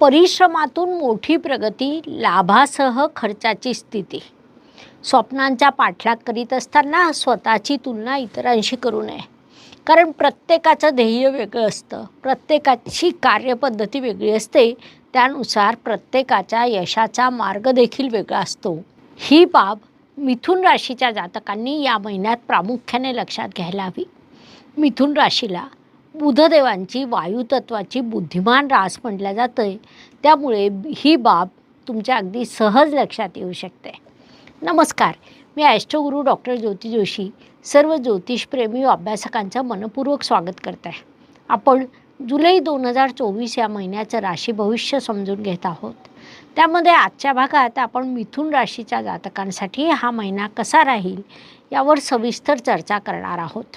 परिश्रमातून मोठी प्रगती लाभासह खर्चाची स्थिती. स्वप्नांचा पाठलाग करीत असताना स्वतःची तुलना इतरांशी करू नये. कारण प्रत्येकाचं ध्येय वेगळं असतं. प्रत्येकाची कार्यपद्धती वेगळी असते. त्यानुसार प्रत्येकाच्या यशाचा मार्ग देखील वेगळा असतो. ही बाब मिथुन राशीच्या जातकांनी या महिन्यात प्रामुख्याने लक्षात घ्यायला हवी. मिथुन राशीला बुधदेवांची वायुतत्वाची बुद्धिमान रास म्हटल्या जातं त्यामुळे ही बाब तुमच्या अगदी सहज लक्षात येऊ शकते. नमस्कार मी ॲस्ट्रोगुरू डॉक्टर ज्योती जोशी सर्व ज्योतिषप्रेमी अभ्यासकांचं मनपूर्वक स्वागत करत आहे आपण जुलै दोन हजार चोवीस या महिन्याचं राशी भविष्य समजून घेत आहोत. त्यामध्ये आजच्या भागात आपण मिथुन राशीच्या जातकांसाठी हा महिना कसा राहील यावर सविस्तर चर्चा करणार आहोत.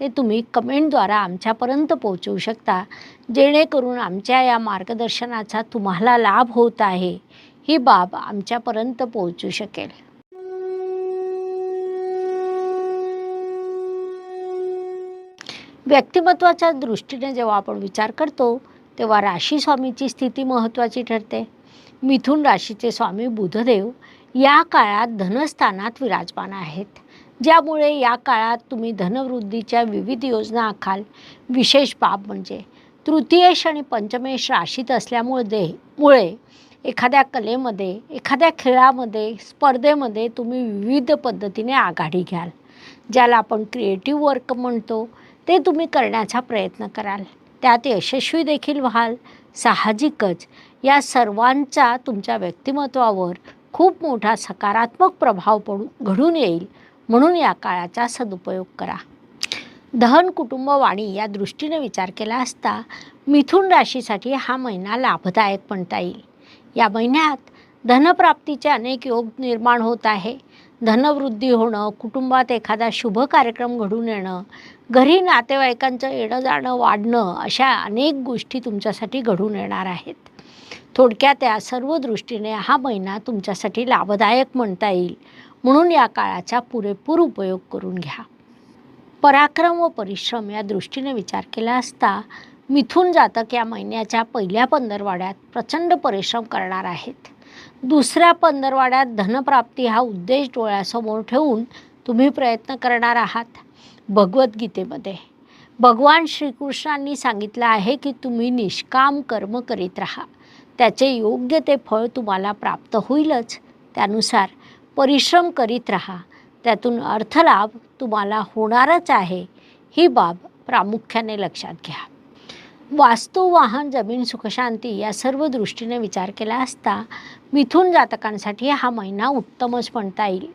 ते तुम्ही कमेंटद्वारा आमच्यापर्यंत पोहोचवू शकता. जेणेकरून आमच्या या मार्गदर्शनाचा तुम्हाला लाभ होत आहे. ही बाब आमच्यापर्यंत पोहोचू शकेल. व्यक्तिमत्वाच्या दृष्टीने जेव्हा आपण विचार करतो तेव्हा राशी स्वामीची स्थिती महत्त्वाची ठरते. मिथुन राशीचे स्वामी बुधदेव या काळात धनस्थानात विराजमान आहेत. ज्यामुळे या काळात तुम्ही धनवृद्धीच्या विविध योजना आखाल. विशेष बाब म्हणजे तृतीयेश आणि पंचमेश राशीत असल्यामुळे दे मुळे एखाद्या कलेमध्ये एखाद्या खेळामध्ये स्पर्धेमध्ये तुम्ही विविध पद्धतीने आघाडी घ्याल. ज्याला आपण क्रिएटिव्ह वर्क म्हणतो ते तुम्ही करण्याचा प्रयत्न कराल. त्यात यशस्वी देखील व्हाल. साहजिकच या सर्वांचा तुमच्या व्यक्तिमत्वावर खूप मोठा सकारात्मक प्रभाव पडू घडून येईल. म्हणून या काळाचा सदुपयोग करा. दहन कुटुंब वाणी या दृष्टीने विचार केला असता मिथुन राशीसाठी हा महिना लाभदायक म्हणता येईल. या महिन्यात धनप्राप्तीचे अनेक योग निर्माण होत आहे. धनवृद्धी होणं कुटुंबात एखादा शुभ कार्यक्रम घडून येणं घरी नातेवाईकांचं येणं जाणं वाढणं अशा अनेक गोष्टी तुमच्यासाठी घडून येणार आहेत. थोडक्यात या सर्व दृष्टीने हा महिना तुमच्यासाठी लाभदायक म्हणता येईल. म्हणून या काळाचा पुरेपूर उपयोग करून घ्या. पराक्रम व परिश्रम या दृष्टीने विचार केला असता मिथून जातक या महिन्याच्या पहिल्या पंधरवाड्यात प्रचंड परिश्रम करणार आहेत. दुसऱ्या पंधरवाड्यात धनप्राप्ती हा उद्देश डोळ्यासमोर ठेवून तुम्ही प्रयत्न करणार आहात. भगवद्गीतेमध्ये भगवान श्रीकृष्णांनी सांगितलं आहे की तुम्ही निष्काम कर्म करीत राहा. त्याचे योग्य ते फळ तुम्हाला प्राप्त होईलच. त्यानुसार परिश्रम करीत राहा. त्यातून अर्थलाभ तुम्हाला होणारच आहे ही बाब प्रामुख्याने लक्षात घ्या. वास्तू वाहन जमीन सुखशांती या सर्व दृष्टीने विचार केला असता मिथून जातकांसाठी हा महिना उत्तमच म्हणता येईल.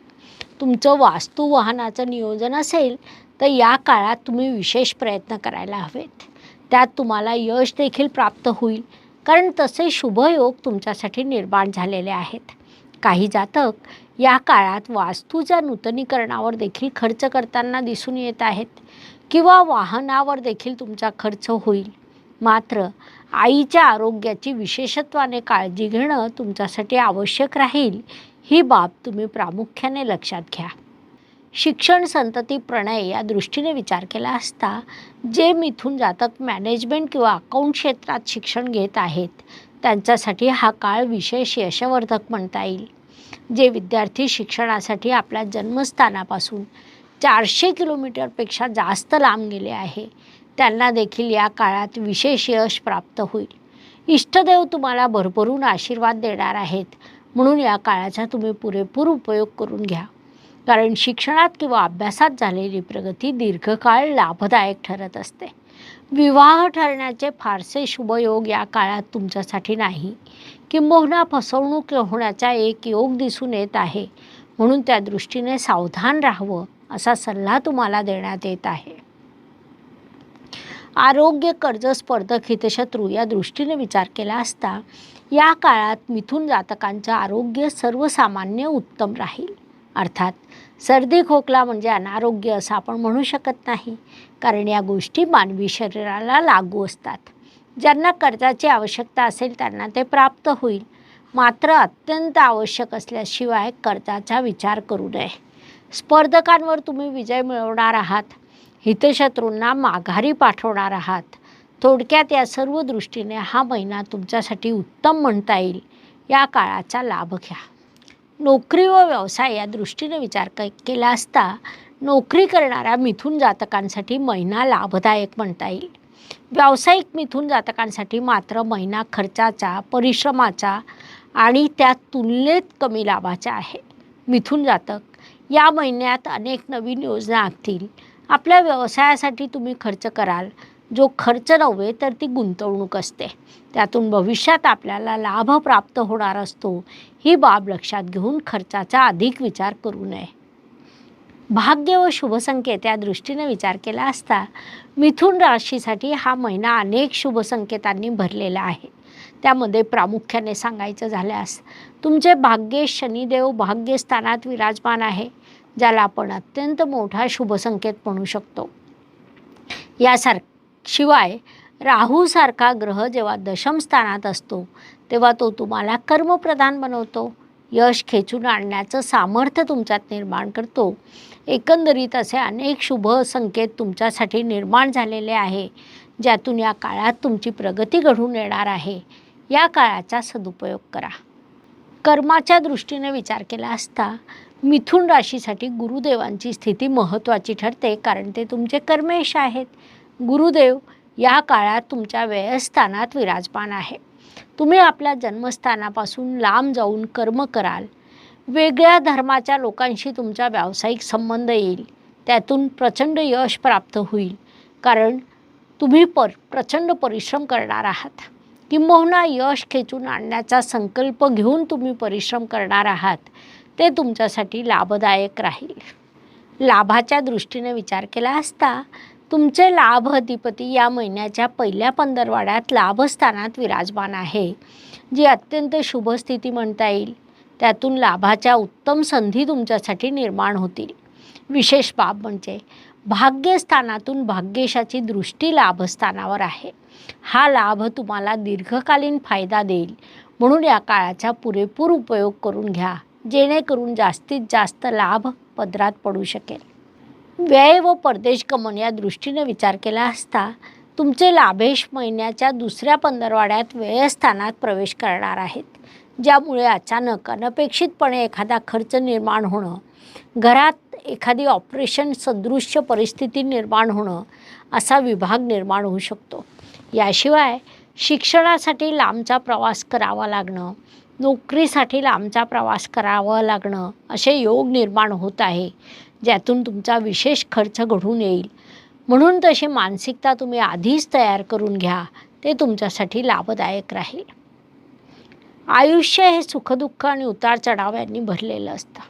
तुमचं वास्तू वाहनाचं नियोजन असेल तर या काळात तुम्ही विशेष प्रयत्न करायला हवेत. त्यात तुम्हाला यश देखील प्राप्त होईल कारण तसे शुभयोग तुमच्यासाठी निर्माण झालेले आहेत. काही जातक या काळात वास्तूच्या नूतनीकरणावर देखील खर्च करताना दिसून येत आहेत किंवा वाहनावर देखील तुमचा खर्च होईल. मात्र आईच्या आरोग्याची विशेषत्वाने काळजी घेणं तुमच्यासाठी आवश्यक राहील ही बाब तुम्ही प्रामुख्याने लक्षात घ्या. शिक्षण संतती प्रणय या दृष्टीने विचार केला असता जे मिथून जातक मॅनेजमेंट किंवा अकाउंट क्षेत्रात शिक्षण घेत आहेत त्यांच्यासाठी हा काळ विशेष यशवर्धक म्हणता येईल. जे विद्यार्थी शिक्षणासाठी आपल्या जन्मस्थानापासून चारशे किलोमीटरपेक्षा जास्त लांब गेले आहे. त्यांना देखील या काळात विशेष यश प्राप्त होईल. इष्टदेव तुम्हाला भरभरून आशीर्वाद देणार आहेत. म्हणून या काळाचा तुम्ही पुरेपूर उपयोग करून घ्या. कारण शिक्षणात किंवा अभ्यासात झालेली प्रगती दीर्घकाळ लाभदायक ठरत असते. विवाह ठरण्याचे फारसे शुभयोग या काळात तुमच्यासाठी नाही. किंबहुना फसवणूक होण्याचा एक योग दिसून येत आहे. म्हणून त्या दृष्टीने सावधान राहावं असा सल्ला तुम्हाला देण्यात येत आहे. आरोग्य कर्ज स्पर्धक हितशत्रू या दृष्टीने विचार केला असता या काळात मिथुन जातकांचं आरोग्य सर्वसामान्य उत्तम राहील. अर्थात सर्दी खोकला म्हणजे अनारोग्य असं आपण म्हणू शकत नाही. कारण या गोष्टी मानवी शरीराला लागू असतात. ज्यांना कर्जाची आवश्यकता असेल त्यांना ते प्राप्त होईल. मात्र अत्यंत आवश्यक असल्याशिवाय कर्जाचा विचार करू नये. स्पर्धकांवर तुम्ही विजय मिळवणार आहात. हितशत्रूंना माघारी पाठवणार आहात. थोडक्यात या सर्व दृष्टीने हा महिना तुमच्यासाठी उत्तम म्हणता येईल. या काळाचा लाभ घ्या. नोकरी व व्यवसाय या दृष्टीने विचार क केला असता नोकरी करणाऱ्या मिथून जातकांसाठी महिना लाभदायक म्हणता येईल. व्यावसायिक मिथून जातकांसाठी मात्र महिना खर्चाचा परिश्रमाचा आणि त्या तुलनेत कमी लाभाचा आहे. मिथून जातक या महिन्यात अनेक नवीन योजना आखतील. आपल्या व्यवसायासाठी तुम्ही खर्च कराल. जो खर्च नव्हे तर ती गुंतवणूक असते. त्यातून भविष्यात आपल्याला लाभ प्राप्त होणार असतो ही बाब लक्षात घेऊन खर्चाचा अधिक विचार करू नये. भाग्य व शुभसंकेत या दृष्टीने विचार केला असता मिथुन राशीसाठी हा महिना अनेक शुभसंकेतांनी भरलेला आहे. त्यामध्ये प्रामुख्याने सांगायचं झाल्यास तुमचे भाग्य शनिदेव भाग्यस्थानात विराजमान आहे ज्याला आपण अत्यंत मोठा शुभसंकेत म्हणू शकतो. यासारखं शिवाय राहूसारखा ग्रह जेव्हा दशम स्थानात असतो तेव्हा तो तुम्हाला कर्मप्रधान बनवतो. यश खेचून आणण्याचं सामर्थ्य तुमच्यात निर्माण करतो. एकंदरीत असे अनेक शुभ संकेत तुमच्यासाठी निर्माण झालेले आहे ज्यातून या काळात तुमची प्रगती घडून येणार आहे. या काळाचा सदुपयोग करा. कर्माच्या दृष्टीने विचार केला असता मिथुन राशीसाठी गुरुदेवांची स्थिती महत्त्वाची ठरते कारण ते तुमचे कर्मेश आहेत. गुरुदेव या काळात तुमच्या व्ययस्थानात विराजमान आहे. तुम्ही आपल्या जन्मस्थानापासून लांब जाऊन कर्म कराल. वेगळ्या धर्माच्या लोकांशी तुमचा व्यावसायिक संबंध येईल. त्यातून प्रचंड यश प्राप्त होईल. कारण तुम्ही पर प्रचंड परिश्रम करणार आहात. किंबहुना यश खेचून आणण्याचा संकल्प घेऊन तुम्ही परिश्रम करणार आहात. ते तुमच्यासाठी लाभदायक राहील. लाभाच्या दृष्टीने विचार केला असता तुमचे लाभ अधिपती या महिन्याच्या पहिल्या पंधरवाड्यात लाभस्थानात विराजमान आहे. जी अत्यंत शुभ स्थिती म्हणता येईल. त्यातून लाभाच्या उत्तम संधी तुमच्यासाठी निर्माण होतील. विशेष बाब म्हणजे भाग्यस्थानातून भाग्येशाची दृष्टी लाभस्थानावर आहे. हा लाभ तुम्हाला दीर्घकालीन फायदा देईल. म्हणून या काळाचा पुरेपूर उपयोग करून घ्या. जेणेकरून जास्तीत जास्त लाभ पदरात पडू शकेल. व्यय व परदेश गमन या दृष्टीने विचार केला असता तुमचे लाभेश महिन्याच्या दुसऱ्या पंधरवाड्यात व्ययस्थानात प्रवेश करणार आहेत. ज्यामुळे अचानक अनपेक्षितपणे एखादा खर्च निर्माण होणं घरात एखादी ऑपरेशन सदृश्य परिस्थिती निर्माण होणं असा विभाग निर्माण होऊ शकतो. याशिवाय शिक्षणासाठी लांबचा प्रवास करावा लागणं नोकरीसाठी लांबचा प्रवास करावा लागणं असे योग निर्माण होत आहे ज्यातून तुमचा विशेष खर्च घडून येईल. म्हणून तशी मानसिकता तुम्ही आधीच तयार करून घ्या ते तुमच्यासाठी लाभदायक राहील. आयुष्य हे सुखदुःख आणि उतार चढाव यांनी भरलेलं असतं.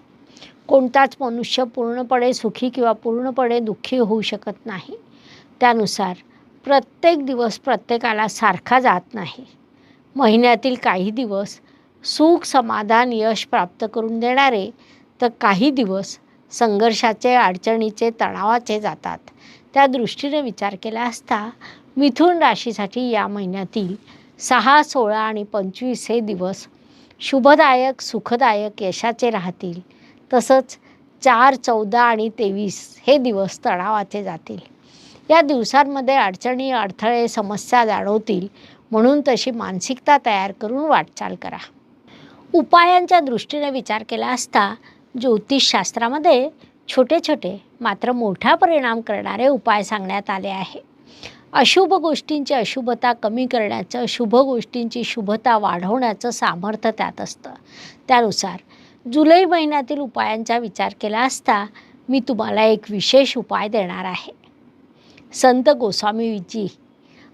कोणताच मनुष्य पूर्णपणे सुखी किंवा पूर्णपणे दुःखी होऊ शकत नाही. त्यानुसार प्रत्येक दिवस प्रत्येकाला सारखा जात नाही. महिन्यातील काही दिवस सुख समाधान यश प्राप्त करून देणारे तर काही दिवस संघर्षाचे अडचणीचे तणावाचे जातात. त्या दृष्टीने विचार केला असता मिथुन राशीसाठी या महिन्यातील सहा सोळा आणि पंचवीस हे दिवस शुभदायक सुखदायक यशाचे राहतील. तसंच चार चौदा आणि तेवीस हे दिवस तणावाचे जातील. या दिवसांमध्ये अडचणी अडथळे समस्या जाणवतील म्हणून तशी मानसिकता तयार करून वाटचाल करा. उपायांच्या दृष्टीने विचार केला असता ज्योतिषशास्त्रामध्ये छोटे छोटे मात्र मोठा परिणाम करणारे उपाय सांगण्यात आले आहे. अशुभ गोष्टींची अशुभता कमी करण्याचं शुभ गोष्टींची शुभता वाढवण्याचं सामर्थ्य त्यात असतं. त्यानुसार जुलै महिन्यातील उपायांचा विचार केला असता मी तुम्हाला एक विशेष उपाय देणार आहे. संत गोस्वामीजी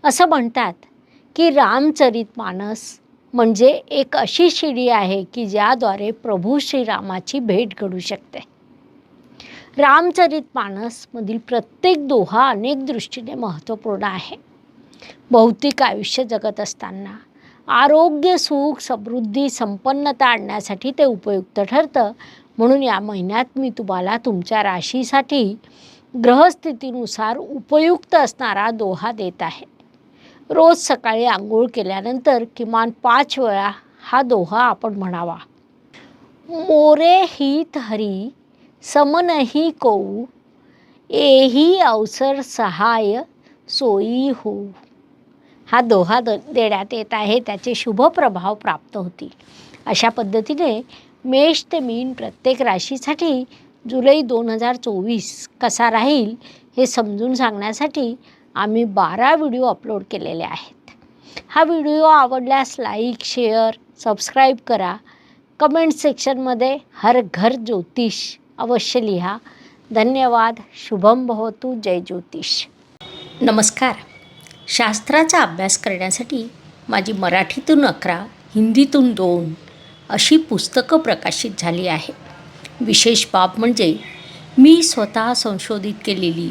असं म्हणतात की रामचरित मानस म्हणजे एक अशी शिडी आहे की ज्याद्वारे प्रभू श्रीरामाची भेट घडू शकते. रामचरित मानसमधील प्रत्येक दोहा अनेक दृष्टीने महत्त्वपूर्ण आहे. भौतिक आयुष्य जगत असताना आरोग्य सुख समृद्धी संपन्नता आणण्यासाठी ते उपयुक्त ठरतं. म्हणून या महिन्यात मी तुम्हाला तुमच्या राशीसाठी ग्रहस्थितीनुसार उपयुक्त असणारा दोहा देत आहे. रोज सकाळी आंघोळ केल्यानंतर किमान पाच वेळा हा दोहा आपण म्हणावा. मोरे हित हरी समनही कौ एही अवसर सहाय सोयी हो. हा दोहा द देण्यात येत आहे त्याचे शुभ प्रभाव प्राप्त होतील. अशा पद्धतीने मेष ते मीन प्रत्येक राशीसाठी जुलै दोन हजार चोवीस कसा राहील हे समजून सांगण्यासाठी आम्ही बारा व्हिडिओ अपलोड केलेले आहेत. हा व्हिडिओ आवडल्यास लाईक शेअर सबस्क्राईब करा. कमेंट सेक्शनमध्ये हर घर ज्योतिष अवश्य लिहा. धन्यवाद. शुभम भवतू. जय ज्योतिष. नमस्कार. शास्त्राचा अभ्यास करण्यासाठी माझी मराठीतून अकरा हिंदीतून दोन अशी पुस्तकं प्रकाशित झाली आहे. विशेष बाब म्हणजे मी स्वतः संशोधित केलेली